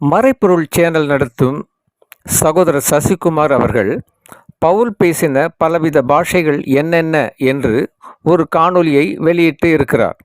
மறைப்பொருள் channel நடத்தும் சகோதரர் சசிகுமார் அவர்கள் பவுல் பேசின பலவித பாஷைகள் என்னென்ன என்று ஒரு காணொலியை வெளியிட்டு இருக்கிறார்.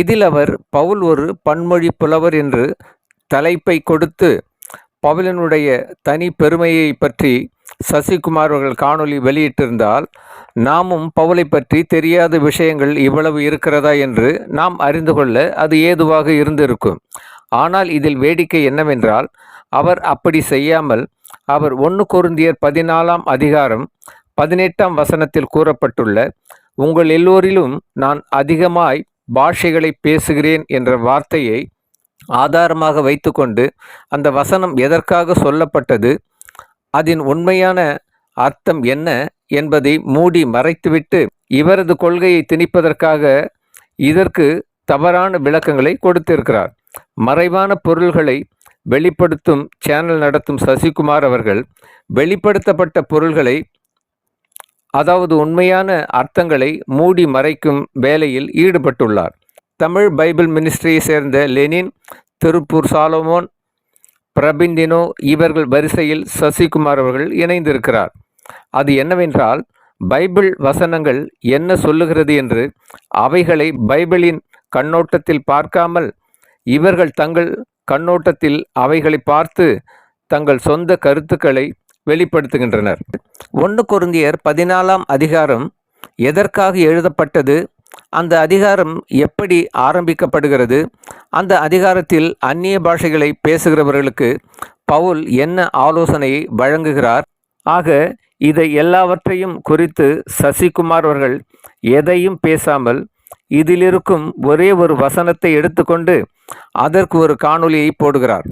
இதில் அவர் பவுல் ஒரு பன்மொழி புலவர் என்று தலைப்பை கொடுத்து பவுலினுடைய தனி பெருமையை பற்றி சசிகுமார் அவர்கள் காணொலி வெளியிட்டிருந்தால் நாமும் பவுலை பற்றி தெரியாத விஷயங்கள் இவ்வளவு இருக்கிறதா என்று நாம் அறிந்து கொள்ள அது ஏதுவாக இருந்திருக்கும். ஆனால் இதில் வேடிக்கை என்னவென்றால் அவர் அப்படி செய்யாமல் அவர் ஒன்று கொருந்தியர் பதினாலாம் அதிகாரம் பதினெட்டாம் வசனத்தில் கூறப்பட்டுள்ள உங்கள் எல்லோரிலும் நான் அதிகமாய் பாஷைகளை பேசுகிறேன் என்ற வார்த்தையை ஆதாரமாக வைத்துக்கொண்டு அந்த வசனம் எதற்காக சொல்லப்பட்டது அதன் உண்மையான அர்த்தம் என்ன என்பதை மூடி மறைத்துவிட்டு இவரது கொள்கையை திணிப்பதற்காக இதற்கு தவறான விளக்கங்களை கொடுத்திருக்கிறார். மறைவான பொருள்களை வெளிப்படுத்தும் சேனல் நடத்தும் சசிகுமார் அவர்கள் வெளிப்படுத்தப்பட்ட பொருள்களை அதாவது உண்மையான அர்த்தங்களை மூடி மறைக்கும் வேலையில் ஈடுபட்டுள்ளார். தமிழ் பைபிள் மினிஸ்ட்ரியை சேர்ந்த லெனின் திருப்பூர் சாலமோன் பிரபிந்தினோ இவர்கள் வரிசையில் சசிகுமார் அவர்கள் இணைந்திருக்கிறார். அது என்னவென்றால் பைபிள் வசனங்கள் என்ன சொல்லுகிறது என்று அவைகளை பைபிளின் கண்ணோட்டத்தில் பார்க்காமல் இவர்கள் தங்கள் கண்ணோட்டத்தில் அவைகளை பார்த்து தங்கள் சொந்த கருத்துக்களை வெளிப்படுத்துகின்றனர். ஒன்று குருந்தியர் பதினாலாம் அதிகாரம் எதற்காக எழுதப்பட்டது? அந்த அதிகாரம் எப்படி ஆரம்பிக்கப்படுகிறது? அந்த அதிகாரத்தில் அந்நிய பாஷைகளை பேசுகிறவர்களுக்கு பவுல் என்ன ஆலோசனையை வழங்குகிறார்? ஆக இதை எல்லாவற்றையும் குறித்து சசிகுமார் அவர்கள் எதையும் பேசாமல் இதிலிருக்கும் ஒரே ஒரு வசனத்தை எடுத்துக்கொண்டு அதற்கு ஒரு காணொலியை போடுகிறார்.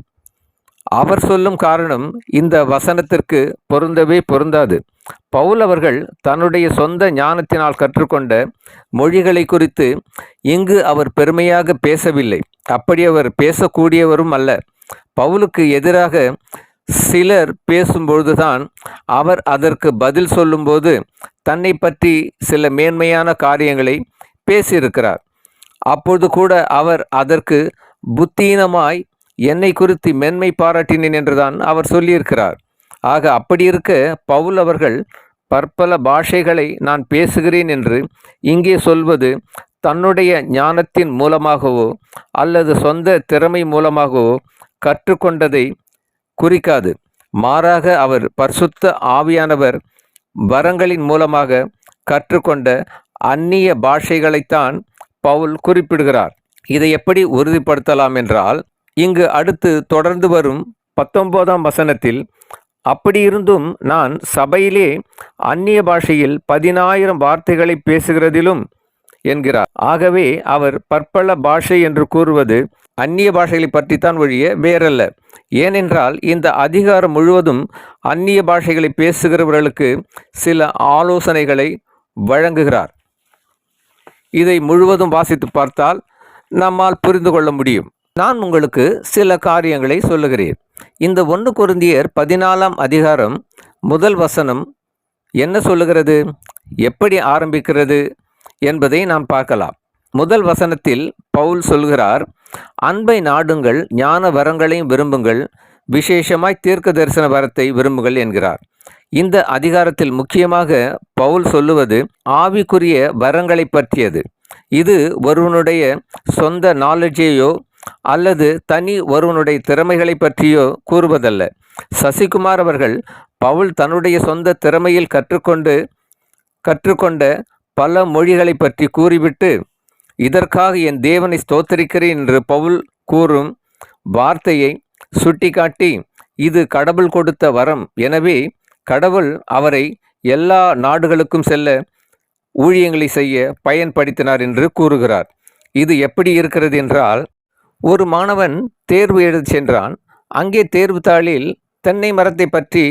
அவர் சொல்லும் காரணம் இந்த வசனத்திற்கு பொருந்தவே பொருந்தாது. பவுல் அவர்கள் தன்னுடைய சொந்த ஞானத்தினால் கற்றுக்கொண்ட மொழிகளை குறித்து இங்கு அவர் பெருமையாக பேசவில்லை. அப்படி அவர் பேசக்கூடியவரும் அல்ல. பவுலுக்கு எதிராக சிலர் பேசும்பொழுதுதான் அவர் அதற்கு பதில் சொல்லும்போது தன்னை பற்றி சில மேன்மையான காரியங்களை பேசியிருக்கிறார். அப்பொழுது கூட அவர் அதற்கு புத்தீனமாய் என்னை குறித்து மென்மை பாராட்டினேன் என்றுதான் அவர் சொல்லியிருக்கிறார். ஆக அப்படி இருக்க பவுல் அவர்கள் பற்பல பாஷைகளை நான் பேசுகிறேன் என்று இங்கே சொல்வது தன்னுடைய ஞானத்தின் மூலமாகவோ அல்லது சொந்த திறமை மூலமாகவோ கற்றுக்கொண்டதை குறிக்காது. மாறாக அவர் பரிசுத்த ஆவியானவர் வரங்களின் மூலமாக கற்றுக்கொண்ட அந்நிய பாஷைகளைத்தான் பவுல் குறிப்பிடுகிறார். இதை எப்படி உறுதிப்படுத்தலாம் என்றால் இங்கு அடுத்து தொடர்ந்து வரும் பத்தொன்பதாம் வசனத்தில் அப்படியிருந்தும் நான் சபையிலே அந்நிய பாஷையில் பதினாயிரம் வார்த்தைகளை பேசுகிறதிலும் என்கிறார். ஆகவே அவர் பற்பல பாஷை என்று கூறுவது அந்நிய பாஷைகளை பற்றித்தான் ஒழிய வேறல்ல. ஏனென்றால் இந்த அதிகாரம் முழுவதும் அந்நிய பாஷைகளை பேசுகிறவர்களுக்கு சில ஆலோசனைகளை வழங்குகிறார். இதை முழுவதும் வாசித்து பார்த்தால் நம்மால் புரிந்து கொள்ள முடியும். நான் உங்களுக்கு சில காரியங்களை சொல்லுகிறேன். இந்த ஒன்று குருந்தியர் பதினாலாம் அதிகாரம் முதல் வசனம் என்ன சொல்லுகிறது? எப்படி ஆரம்பிக்கிறது என்பதை நாம் பார்க்கலாம். முதல் வசனத்தில் பவுல் சொல்கிறார் அன்பை நாடுங்கள் ஞான வரங்களையும் விரும்புங்கள் விசேஷமாய் தீர்க்க தரிசன வரத்தை விரும்புங்கள் என்கிறார். இந்த அதிகாரத்தில் முக்கியமாக பவுல் சொல்லுவது ஆவிக்குரிய வரங்களை பற்றியது. இது ஒருவனுடைய சொந்த நாலேஜையோ அல்லது தனி ஒருவனுடைய திறமைகளை பற்றியோ கூறுவதல்ல. சசிகுமார் அவர்கள் பவுல் தன்னுடைய சொந்த திறமையில் கற்றுக்கொண்டு கற்றுக்கொண்ட பல மொழிகளை பற்றி கூறிவிட்டு இதற்காக என் தேவனை ஸ்தோத்தரிக்கிறேன் என்று பவுல் கூறும் வார்த்தையை சுட்டிக்காட்டி இது கடவுள் கொடுத்த வரம். எனவே கடவுள் அவரை எல்லா நாடுகளுக்கும் செல்ல ஊழியங்களை செய்ய பயன்படுத்தினார் என்று கூறுகிறார். இது எப்படி இருக்கிறது என்றால் ஒரு மாணவன் தேர்வு எழுத சென்றான். அங்கே தேர்வு தாளில் தென்னை மரத்தை பற்றி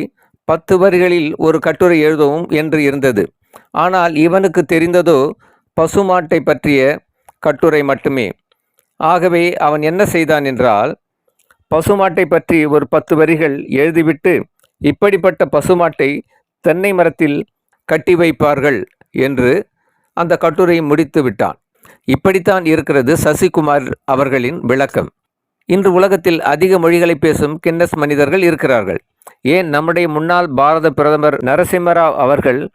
பத்து வரிகளில் ஒரு கட்டுரை எழுதவும் என்று இருந்தது. ஆனால் இவனுக்கு தெரிந்ததோ பசுமாட்டை பற்றிய கட்டுரை மட்டுமே. ஆகவே அவன் என்ன செய்தான் என்றால் பசுமாட்டை பற்றி ஒரு பத்து வரிகள் எழுதிவிட்டு இப்படிப்பட்ட பசுமாட்டை தென்னை மரத்தில் கட்டி வைப்பார்கள். என்று அந்த கட்டுரையை முடித்து விட்டான். இப்படித்தான் இருக்கிறது சசிகுமார் அவர்களின் விளக்கம். இன்று உலகத்தில் அதிக மொழிகளை பேசும் கின்னஸ் மனிதர்கள் இருக்கிறார்கள். ஏன் நம்முடைய முன்னாள் பாரத பிரதமர் நரசிம்மராவ் அவர்கள்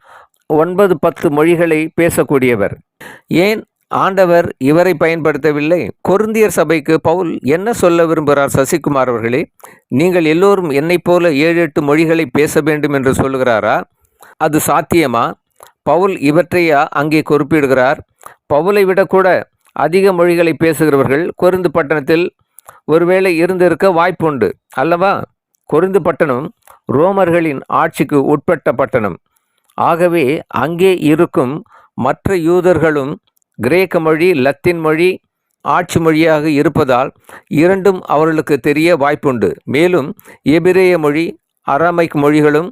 ஒன்பது பத்து மொழிகளை பேசக்கூடியவர்? ஏன் ஆண்டவர் இவரை பயன்படுத்தவில்லை? கொருந்தியர் சபைக்கு பவுல் என்ன சொல்ல விரும்புகிறார் சசிகுமார் அவர்களே? நீங்கள் எல்லோரும் என்னைப் போல ஏழு எட்டு மொழிகளை பேச வேண்டும் என்று சொல்லுகிறாரா? அது சாத்தியமா? பவுல் இவற்றையா அங்கே குறிப்பிடுகிறார்? பவுலை விட கூட அதிக மொழிகளை பேசுகிறவர்கள் கொருந்து பட்டணத்தில் ஒருவேளை இருந்திருக்க வாய்ப்புண்டு அல்லவா? கொருந்து பட்டணம் ரோமர்களின் ஆட்சிக்கு உட்பட்ட பட்டணம். ஆகவே அங்கே இருக்கும் மற்ற யூதர்களும் கிரேக்க மொழி லத்தீன் மொழி ஆட்சி மொழியாக இருப்பதால் இரண்டும் அவர்களுக்கு தெரிய வாய்ப்புண்டு. மேலும் எபிரேய மொழி அராமைக் மொழிகளும்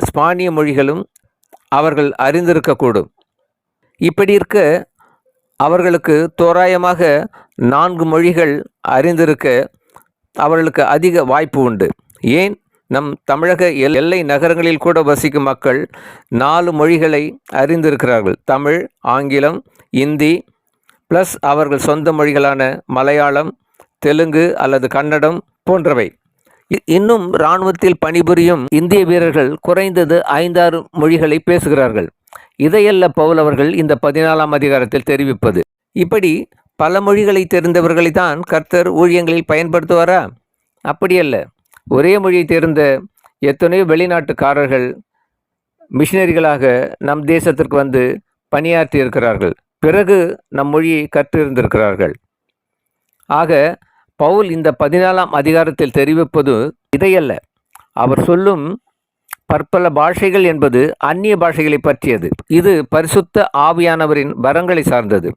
ஸ்பானிய மொழிகளும் அவர்கள் அறிந்திருக்கக்கூடும். இப்படி இருக்க அவர்களுக்கு தோராயமாக நான்கு மொழிகள் அறிந்திருக்க அவர்களுக்கு அதிக வாய்ப்பு உண்டு. ஏன்? நம் தமிழக எல் எல்லை நகரங்களில் கூட வசிக்கும் மக்கள் நாலு மொழிகளை அறிந்திருக்கிறார்கள். தமிழ் ஆங்கிலம் இந்தி ப்ளஸ் அவர்கள் சொந்த மொழிகளான மலையாளம் தெலுங்கு அல்லது கன்னடம் போன்றவை. இன்னும் இராணுவத்தில் பணிபுரியும் இந்திய வீரர்கள் குறைந்தது ஐந்தாறு மொழிகளை பேசுகிறார்கள். இதையல்ல பவுல் அவர்கள் இந்த பதினாலாம் அதிகாரத்தில் தெரிவிப்பது. இப்படி பல மொழிகளை தெரிந்தவர்களை தான் கர்த்தர் ஊழியங்களில் பயன்படுத்துவாரா? அப்படியல்ல. ஒரே மொழியை தெரிந்த எத்தனையோ வெளிநாட்டுக்காரர்கள் மிஷினரிகளாக நம் தேசத்திற்கு வந்து பணியாற்றி இருக்கிறார்கள். பிறகு நம் மொழியை கற்றிருந்திருக்கிறார்கள். ஆக பவுல் இந்த பதினாலாம் அதிகாரத்தில் தெரிவிப்பது இதையல்ல. அவர் சொல்லும் பற்பல பாஷைகள் என்பது அந்நிய பாஷைகளை பற்றியது. இது பரிசுத்த ஆவியானவரின் வரங்களை சார்ந்தது.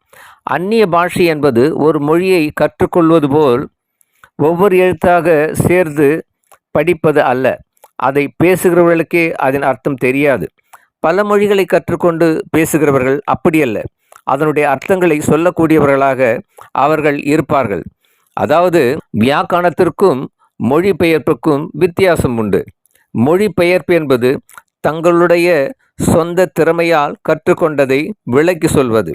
அந்நிய பாஷை என்பது ஒரு மொழியை கற்றுக்கொள்வது போல் ஒவ்வொரு எழுத்தாக சேர்ந்து படிப்பது அல்ல. அதை பேசுகிறவர்களுக்கே அதன் அர்த்தம் தெரியாது. பல மொழிகளை கற்றுக்கொண்டு பேசுகிறவர்கள் அப்படியல்ல. அதனுடைய அர்த்தங்களை சொல்லக்கூடியவர்களாக அவர்கள் இருப்பார்கள். அதாவது வியாக்கணத்திற்கும் மொழிபெயர்ப்புக்கும் வித்தியாசம் உண்டு. மொழிபெயர்ப்பு என்பது தங்களுடைய சொந்த திறமையால் கற்றுக்கொண்டதை விளக்கி சொல்வது.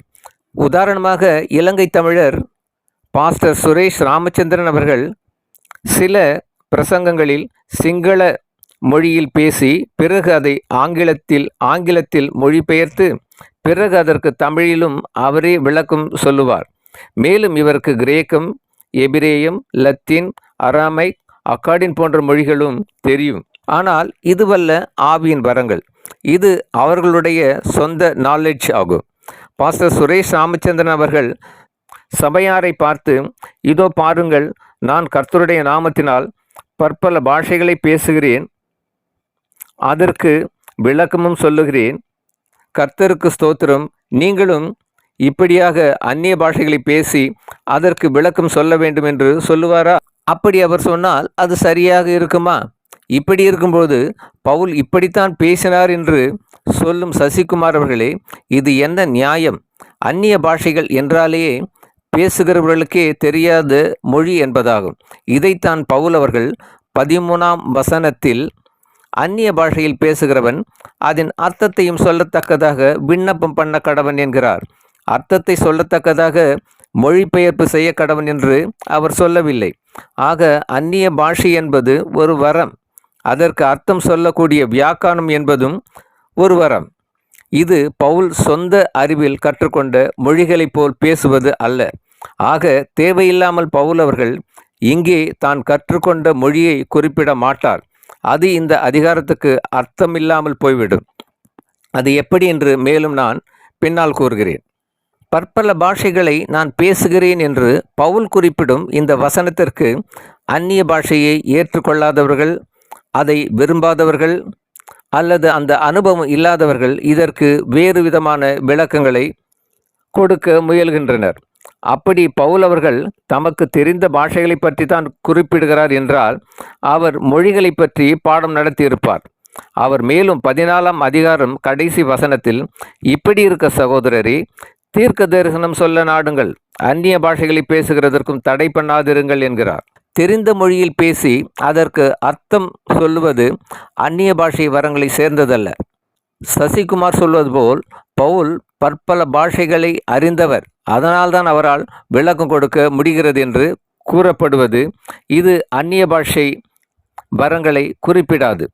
உதாரணமாக இலங்கை தமிழர் பாஸ்டர் சுரேஷ் ராமச்சந்திரன் அவர்கள் சில பிரசங்கங்களில் சிங்கள மொழியில் பேசி பிறகு அதை ஆங்கிலத்தில் ஆங்கிலத்தில் மொழிபெயர்த்து பிறகு அதற்கு தமிழிலும் அவரே விளக்கம் சொல்லுவார். மேலும் இவருக்கு கிரேக்கம் எபிரேயம் லத்தீன் அராமை அக்காடின் போன்ற மொழிகளும் தெரியும். ஆனால் இதுவல்ல ஆவியின் வரங்கள். இது அவர்களுடைய சொந்த நாலெட்ஜ் ஆகும். பாஸ்டர் சுரேஷ் ராமச்சந்திரன் அவர்கள் சபையாரை பார்த்து இதோ பாருங்கள் நான் கர்த்தருடைய நாமத்தினால் பற்பல பாஷைகளை பேசுகிறேன். அதற்கு விளக்கமும் சொல்லுகிறேன். கர்த்தருக்கு ஸ்தோத்திரம். நீங்களும் இப்படியாக அந்நிய பாஷைகளை பேசி அதற்கு விளக்கம் சொல்ல வேண்டும் என்று சொல்லுவாரா? அப்படி அவர் சொன்னால் அது சரியாக இருக்குமா? இப்படி இருக்கும்போது பவுல் இப்படித்தான் பேசினார் என்று சொல்லும் சசிகுமார் அவர்களே இது என்ன நியாயம்? அந்நிய பாஷைகள் என்றாலேயே பேசுகிறவர்களுக்கே தெரியாத மொழி என்பதாகும். இதைத்தான் பவுல் அவர்கள் பதிமூணாம் வசனத்தில் அந்நிய பாஷையில் பேசுகிறவன் அதன் அர்த்தத்தையும் சொல்லத்தக்கதாக விண்ணப்பம் பண்ண கடவன் என்கிறார். அர்த்தத்தை சொல்லத்தக்கதாக மொழிபெயர்ப்பு செய்ய கடவன் என்று அவர் சொல்லவில்லை. ஆக அந்நிய பாஷை என்பது ஒரு வரம். அதற்கு அர்த்தம் சொல்லக்கூடிய வியாக்கானம் என்பதும் ஒரு வரம். இது பவுல் சொந்த அறிவில் கற்றுக்கொண்ட மொழிகளைப் போல் பேசுவது அல்ல. ஆக தேவையில்லாமல் பவுல் அவர்கள் இங்கே தான் கற்றுக்கொண்ட மொழியை குறிப்பிட மாட்டார். அது இந்த அதிகாரத்துக்கு அர்த்தமில்லாமல் போய்விடும். அது எப்படி என்று மேலும் நான் பின்னால் கூறுகிறேன். பற்பல பாஷைகளை நான் பேசுகிறேன் என்று பவுல் குறிப்பிடும் இந்த வசனத்திற்கு அந்நிய பாஷையை ஏற்றுக்கொள்ளாதவர்கள் அதை விரும்பாதவர்கள் அல்லது அந்த அனுபவம் இல்லாதவர்கள் இதற்கு வேறு விதமான விளக்கங்களை கொடுக்க முயல்கின்றனர். அப்படி பவுல் அவர்கள் தமக்கு தெரிந்த பாஷைகளை பற்றி தான் குறிப்பிடுகிறார் என்றால் அவர் மொழிகளை பற்றி பாடம் நடத்தியிருப்பார். அவர் மேலும் பதினாலாம் அதிகாரம் கடைசி வசனத்தில் இப்படி இருக்க சகோதரரே தீர்க்க தரிசனம் சொல்ல நாடுங்கள். அந்நிய பாஷைகளை பேசுகிறதற்கும் தடை பண்ணாதிருங்கள் என்கிறார். தெரிந்த மொழியில் பேசி அதற்கு அர்த்தம் சொல்லுவது அந்நிய பாஷை வரங்களை சேர்ந்ததல்ல. சசிகுமார் சொல்வது போல் பவுல் பற்பல பாஷைகளை அறிந்தவர். அதனால்தான் அவரால் விளக்கம் கொடுக்க முடிகிறது என்று கூறப்படுவது இது அந்நிய பாஷை வரங்களை குறிப்பிடாது.